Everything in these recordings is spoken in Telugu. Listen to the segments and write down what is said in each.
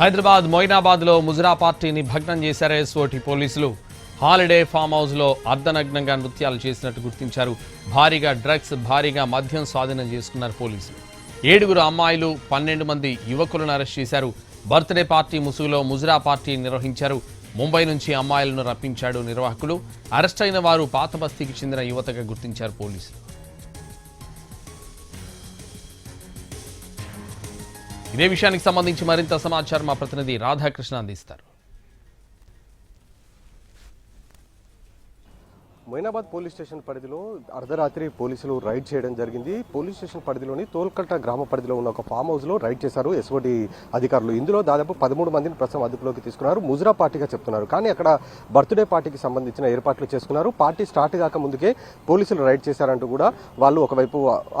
హైదరాబాద్ మొయినాబాద్లో ముజరా పార్టీని భగ్నం చేశారు ఎస్ఓటి పోలీసులు. హాలిడే ఫామ్ హౌస్లో అర్ధనగ్నంగా నృత్యాలు చేసినట్టు గుర్తించారు. భారీగా డ్రగ్స్ భారీగా మద్యం స్వాధీనం చేసుకున్నారు పోలీసులు. ఏడుగురు అమ్మాయిలు పన్నెండు మంది యువకులను అరెస్ట్ చేశారు. బర్త్డే పార్టీ ముసుగులో ముజరా పార్టీ నిర్వహించారు. ముంబై నుంచి అమ్మాయిలను రప్పించాడు నిర్వాహకులు. అరెస్ట్ అయిన వారు పాత బస్తీకి చెందిన యువతగా గుర్తించారు పోలీసులు. ఇదే విషయానికి సంబంధించి మరింత సమాచారం మా ప్రతినిధి రాధాకృష్ణ అందిస్తారు. మైనాబాద్ పోలీస్ స్టేషన్ పరిధిలో అర్ధరాత్రి పోలీసులు రైడ్ చేయడం జరిగింది. పోలీస్ స్టేషన్ పరిధిలోని తోల్కట్ట గ్రామ పరిధిలో ఉన్న ఒక ఫామ్ హౌస్లో రైడ్ చేశారు ఎస్ఓటి అధికారులు. ఇందులో దాదాపు పదమూడు మందిని ప్రస్తుతం అదుపులోకి తీసుకున్నారు. ముజరా పార్టీగా చెప్తున్నారు. కానీ అక్కడ బర్త్డే పార్టీకి సంబంధించిన ఏర్పాట్లు చేసుకున్నారు. పార్టీ స్టార్ట్ కాక ముందుకే పోలీసులు రైడ్ చేశారంటూ కూడా వాళ్ళు ఒకవైపు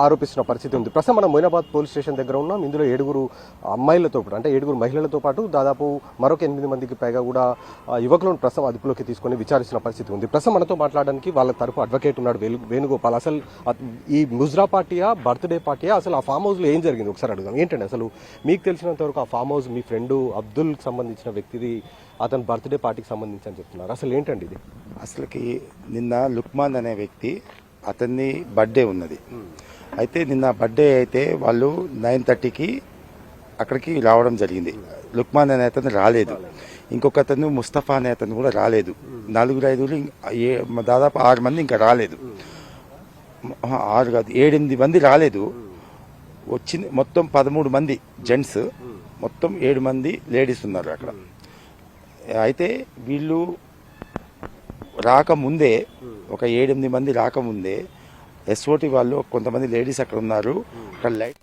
ఆరోపిస్తున్న పరిస్థితి ఉంది. ప్రస్తుతం మనం మైనాబాద్ పోలీస్ స్టేషన్ దగ్గర ఉన్నాం. ఇందులో ఏడుగురు అమ్మాయిలతో పాటు అంటే ఏడుగురు మహిళలతో పాటు దాదాపు మరొక ఎనిమిది మందికి పైగా కూడా యువకులను ప్రస్తుతం అదుపులోకి తీసుకొని విచారిస్తున్న పరిస్థితి ఉంది. ప్రస్తుతం మనతో మాట్లాడడానికి వాళ్ళ తరపు అడ్వకేట్ ఉన్నాడు వేణుగోపాల్. అసలు ఈ ముజ్రా పార్టీయా బర్త్డే పార్టీయా? అసలు ఆ ఫామ్ హౌస్లో ఏం జరిగింది? ఒకసారి అడుగుదాం. ఏంటండి అసలు మీకు తెలిసినంత వరకు ఆ ఫామ్ హౌస్ మీ ఫ్రెండ్ అబ్దుల్ సంబంధించిన వ్యక్తిది అతని బర్త్డే పార్టీకి సంబంధించి అని చెప్తున్నారు. అసలు ఏంటండి ఇది? అసలుకి నిన్న లుక్మాన్ అనే వ్యక్తి అతన్ని బర్త్డే ఉన్నది. అయితే నిన్న బర్త్డే అయితే వాళ్ళు నైన్ థర్టీకి అక్కడికి రావడం జరిగింది. లుక్మాన్ అనే అతను రాలేదు. ఇంకొక అతను ముస్తఫా అనే అతను కూడా రాలేదు. నలుగురు ఐదుగురు ఏ- దాదాపు ఆరు మంది ఇంకా రాలేదు. ఆరు కాదు ఏడెనిమిది మంది రాలేదు. వచ్చింది మొత్తం పదమూడు మంది జెంట్స్. మొత్తం ఏడు మంది లేడీస్ ఉన్నారు అక్కడ. అయితే వీళ్ళు రాకముందే ఒక ఏడెనిమిది మంది రాకముందే ఎస్ఓటి వాళ్ళు కొంతమంది లేడీస్ అక్కడ ఉన్నారు. అక్కడ లైట్